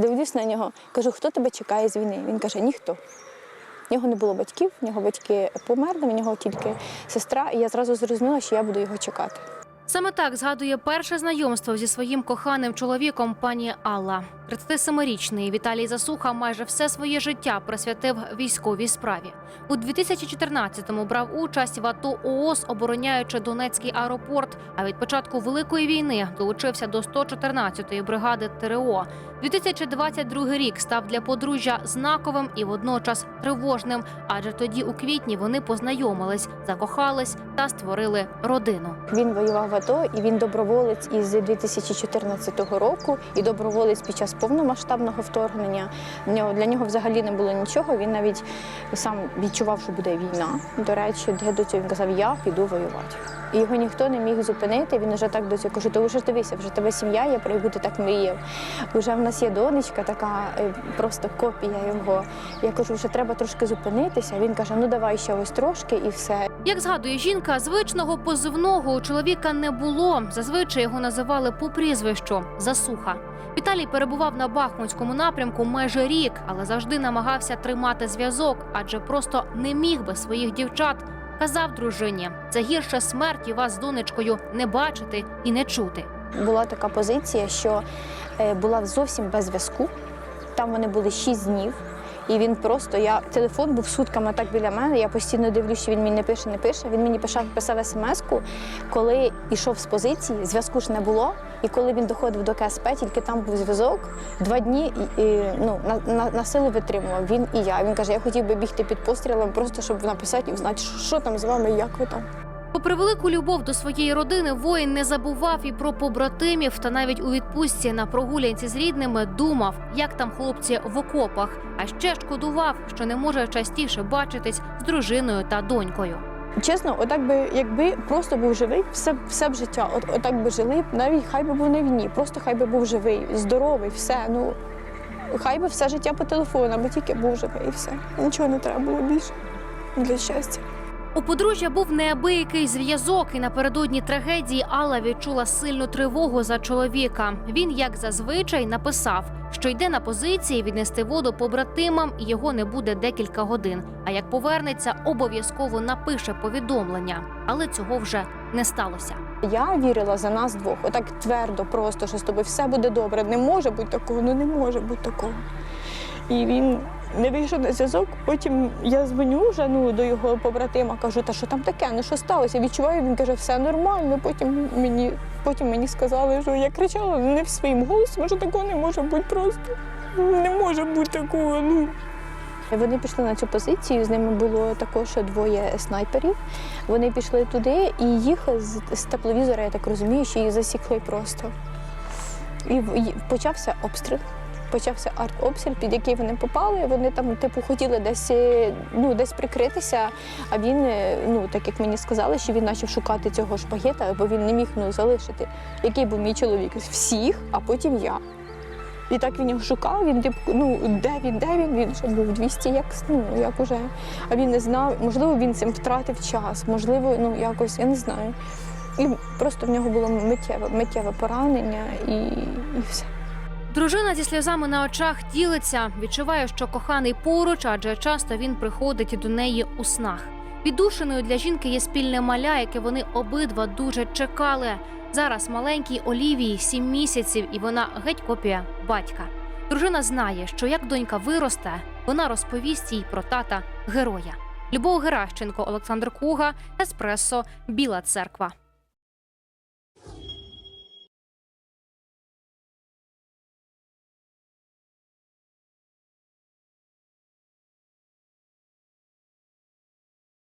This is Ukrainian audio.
Дивлюсь на нього, кажу, хто тебе чекає з війни? Він каже, ніхто. В нього не було батьків, в нього батьки померли, в нього тільки сестра, і я зразу зрозуміла, що я буду його чекати. Саме так згадує перше знайомство зі своїм коханим чоловіком пані Алла. 37-річний Віталій Засуха майже все своє життя присвятив військовій справі. У 2014-му брав участь в АТО ООС, обороняючи Донецький аеропорт. А від початку великої війни долучився до 114-ї бригади ТРО. 2022 рік став для подружжя знаковим і водночас тривожним, адже тоді у квітні вони познайомились, закохались та створили родину. Він воював АТО і він доброволець із 2014 року, і доброволець під час повномасштабного вторгнення. Для нього взагалі не було нічого. Він навіть сам відчував, що буде війна. До речі, де до цього він казав, я піду воювати. І його ніхто не міг зупинити. Він вже так до цього каже, ти вже дивися, вже тебе сім'я є, про яку ти так мріяв. Вже в нас є донечка, така е, просто копія його. Я кажу, вже треба трошки зупинитися. Він каже: ну давай ще ось трошки і все. Як згадує жінка, звичного позивного у чоловіка не було. Зазвичай його називали по прізвищу Засуха. Віталій перебував на Бахмутському напрямку майже рік, але завжди намагався тримати зв'язок, адже просто не міг без своїх дівчат. Казав дружині, це гірше смерті вас з донечкою не бачити і не чути. була така позиція, що е, була зовсім без зв'язку. Там вони були шість днів. І він просто, я телефон був сутками так біля мене. Я постійно дивлюся, він мені не пише, не пише. Він мені писав, писав смс-ку, коли йшов з позиції, зв'язку ж не було. І коли він доходив до КСП, тільки там був зв'язок. Два дні і, і, ну, на, на, на силу витримував він і я. Він каже, я хотів би бігти під пострілом, просто щоб написати і знати, що, що там з вами, як ви там. Попри велику любов до своєї родини, воїн не забував і про побратимів, та навіть у відпустці на прогулянці з рідними думав, як там хлопці в окопах, а ще шкодував, що не може частіше бачитись з дружиною та донькою. Чесно, отак би, якби просто був живий, все, все б життя, от, отак би жили, навіть хай би був на війні, просто хай би був живий, здоровий, все. Ну хай би все життя по телефону, аби тільки був живий, і все. Нічого не треба було більше для щастя. У подружжя був неабиякий зв'язок, і напередодні трагедії Алла відчула сильну тривогу за чоловіка. Він, як зазвичай, написав, що йде на позиції віднести воду побратимам, і його не буде декілька годин. А як повернеться, обов'язково напише повідомлення. Але цього вже не сталося. Я вірила за нас двох, отак твердо, просто що з тобою все буде добре. Не може бути такого, ну не може бути такого. І він не вийшов на зв'язок. Потім я дзвоню вже ну, до його побратима, кажу, та що там таке, ну що сталося? Відчуваю, він каже, все нормально. Потім мені, потім мені сказали, що я кричала не в своїм голосом, що такого не може бути просто. Не може бути такого. Ну. Вони пішли на цю позицію, з ними було також двоє снайперів. Вони пішли туди і їх з, з тепловізора, я так розумію, що їх засікли просто. І і почався обстріл. Почався артобстріл, під який вони попали. Вони там, типу, хотіли десь, е, ну, десь прикритися, а він, е, ну, так як мені сказали, що він почав шукати цього шпагета, бо він не міг ну, залишити. Який був мій чоловік? Всіх, а потім я. І так він його шукав, він типу, ну де він, де він? Він вже був 200, як, ну, як уже. А він не знав, можливо, він цим втратив час, можливо, ну якось, я не знаю. І просто в нього було миттєве, миттєве поранення і, і все. Дружина зі сльозами на очах ділиться, відчуває, що коханий поруч, адже часто він приходить до неї у снах. Віддушиною для жінки є спільне маля, яке вони обидва дуже чекали. Зараз маленькій Олівії сім місяців, і вона геть копія батька. Дружина знає, що як донька виросте, вона розповість їй про тата героя. Любов Геращенко, Олександр Куга, Еспресо, Біла Церква.